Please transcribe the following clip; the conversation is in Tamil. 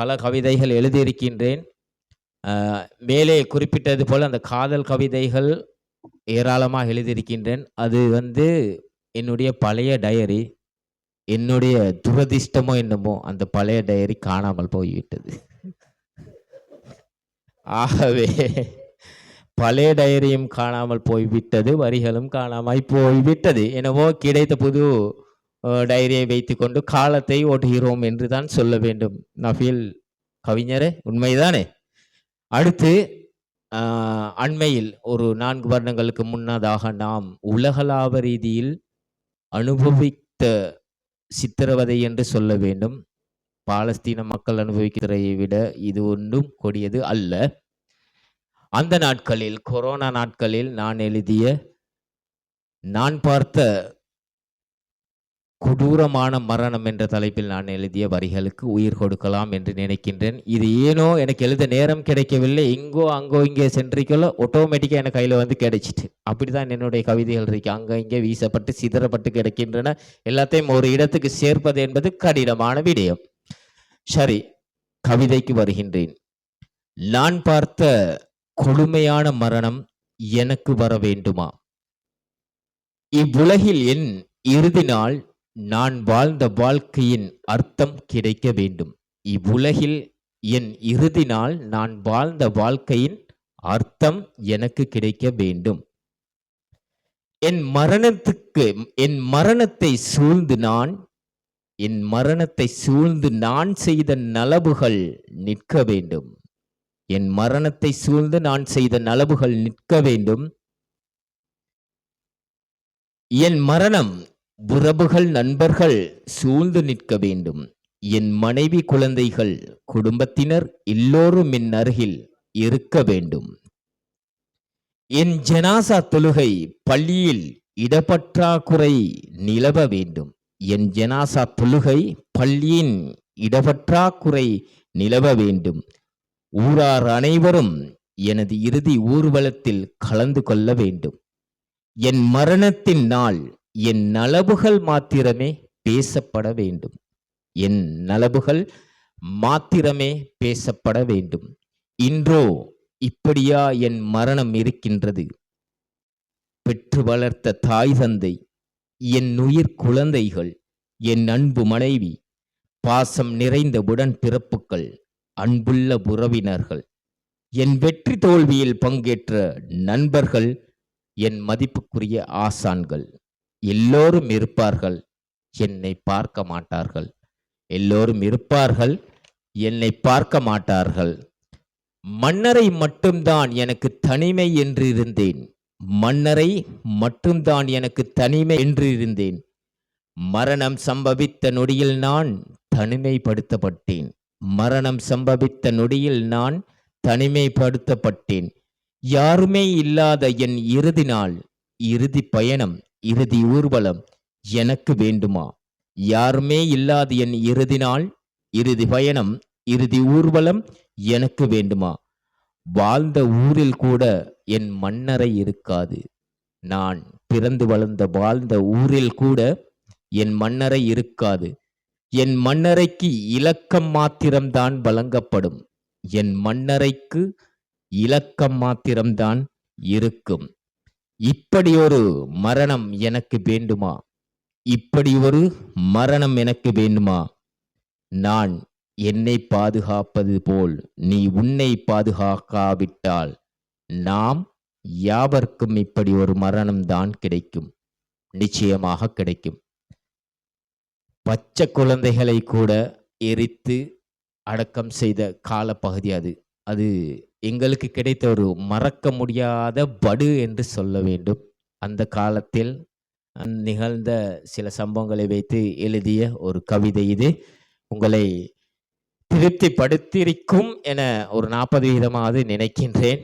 பல கவிதைகள் எழுதியிருக்கின்றேன். மேலே குறிப்பிட்டது போல் அந்த காதல் கவிதைகள் ஏராளமாக எழுதியிருக்கின்றேன். அது வந்து என்னுடைய பழைய டயரி என்னுடைய துரதிர்ஷ்டமோ என்னமோ அந்த பழைய டயரி காணாமல் போய்விட்டது. ஆகவே பழைய டயரியும் காணாமல் போய்விட்டது வரிகளும் காணாமல் போய்விட்டது. என்னவோ கிடைத்த புது டைரியை வைத்துக்கொண்டு காலத்தை ஓட்டுகிறோம் என்று தான் சொல்ல வேண்டும். நஃபீல் கவிஞரே உண்மைதானே? அடுத்து அண்மையில் ஒரு நான்கு வருடங்களுக்கு முன்னதாக நாம் உலகளாவ ரீதியில் அனுபவித்த சித்திரவதை என்று சொல்ல வேண்டும். பாலஸ்தீன மக்கள் அனுபவிக்கிறதை விட இது ஒன்றும் கொடியது அல்ல. அந்த நாட்களில் கொரோனா நாட்களில் நான் எழுதிய நான் பார்த்த கொடூரமான மரணம் என்ற தலைப்பில் நான் எழுதிய வரிகளுக்கு உயிர் கொடுக்கலாம் என்று நினைக்கின்றேன். இது ஏனோ எனக்கு எழுத நேரம் கிடைக்கவில்லை. இங்கோ அங்கோ இங்கே சென்றிக்கொள்ள ஆட்டோமேட்டிக்காக எனக்கு கையில் வந்து கிடைச்சிட்டு. அப்படி தான் என்னுடைய கவிதைகள் இருக்கு. அங்கே இங்கே வீசப்பட்டு சிதறப்பட்டு கிடைக்கின்றன. எல்லாத்தையும் ஒரு இடத்துக்கு சேர்ப்பது என்பது கடினமான விடயம். சரி கவிதைக்கு வருகின்றேன். நான் பார்த்த கொடுமையான மரணம் எனக்கு வர வேண்டுமா? இவ்வுலகில் என் இறுதி நாள் நான் வாழ்ந்த வாழ்க்கையின் அர்த்தம் கிடைக்க வேண்டும். இவ்வுலகில் என் இறுதி நாள் நான் வாழ்ந்த வாழ்க்கையின் அர்த்தம் எனக்கு கிடைக்க வேண்டும். என் மரணத்துக்கு என் மரணத்தை சூழ்ந்து நான் என் மரணத்தை சூழ்ந்து நான் செய்த நலவுகள் நிற்க வேண்டும். என் மரணத்தை சூழ்ந்து நான் செய்த நலவுகள் நிற்க வேண்டும். என் மரணம் உறவுகள் நண்பர்கள் சூழ்ந்து நிற்க வேண்டும். என் மனைவி குழந்தைகள் குடும்பத்தினர் எல்லோரும் என் அருகில் இருக்க வேண்டும். என் ஜனாசா தொழுகை பள்ளியில் இடப்பற்றாக்குறை நிலவ வேண்டும். என் ஜனாசா தொழுகை பள்ளியின் இடப்பற்றாக்குறை நிலவ வேண்டும். ஊரார் அனைவரும் எனது இறுதி ஊர்வலத்தில் கலந்து கொள்ள வேண்டும். என் மரணத்தின் நாள் என் நலவுகள் மாத்திரமே பேசப்பட வேண்டும். என் நலவுகள் மாத்திரமே பேசப்பட வேண்டும். இன்றோ இப்படியா என் மரணம் இருக்கின்றது? பெற்று வளர்த்த தாய் தந்தை என் உயிர் குழந்தைகள் என் அன்பு மனைவி பாசம் நிறைந்த உடன் பிறப்புகள் அன்புள்ள உறவினர்கள் என் வெற்றி தோல்வியில் பங்கேற்ற நண்பர்கள் என் மதிப்புக்குரிய ஆசான்கள். எல்லோரும் இருப்பார்கள் என்னை பார்க்க மாட்டார்கள். எல்லோரும் இருப்பார்கள் என்னை பார்க்க மாட்டார்கள். மன்னரை மட்டும்தான் எனக்கு தனிமை என்று இருந்தேன். மன்னரை மட்டும்தான் எனக்கு தனிமை என்று இருந்தேன். மரணம் சம்பவித்த நொடியில் நான் தனிமைப்படுத்தப்பட்டேன். மரணம் சம்பவித்த நொடியில் நான் தனிமைப்படுத்தப்பட்டேன். யாருமே இல்லாத என் இறுதி நாள் இறுதி பயணம் இறுதி ஊர்வலம் எனக்கு வேண்டுமா? யாருமே இல்லாத என் இறுதி நாள் இறுதி பயணம் இறுதி ஊர்வலம் எனக்கு வேண்டுமா? வாழ்ந்த ஊரில் கூட என் மன்னரை இருக்காது. நான் பிறந்து வளர்ந்த வாழ்ந்த ஊரில் கூட என் மன்னரை இருக்காது. என் மன்னரைக்கு இலக்கம் மாத்திரம்தான் வழங்கப்படும். என் மன்னரைக்கு இலக்கம் மாத்திரம்தான் இருக்கும். இப்படி ஒரு மரணம் எனக்கு வேண்டுமா? இப்படி ஒரு மரணம் எனக்கு வேண்டுமா? நான் என்னை பாதுகாப்பது போல் நீ உன்னை பாதுகாக்காவிட்டால் நாம் யாவர்க்கும் இப்படி ஒரு மரணம் தான் கிடைக்கும். நிச்சயமாக கிடைக்கும். பச்சை குழந்தைகளை கூட எரித்து அடக்கம் செய்த காலப்பகுதி அது. அது எங்களுக்கு கிடைத்த ஒரு மறக்க முடியாத படு என்று சொல்ல வேண்டும். அந்த காலத்தில் நிகழ்ந்த சில சம்பவங்களை வைத்து எழுதிய ஒரு கவிதை இது. உங்களை திருப்திப்படுத்தியிருக்கும் என ஒரு நாற்பது விதமாவது நினைக்கின்றேன்.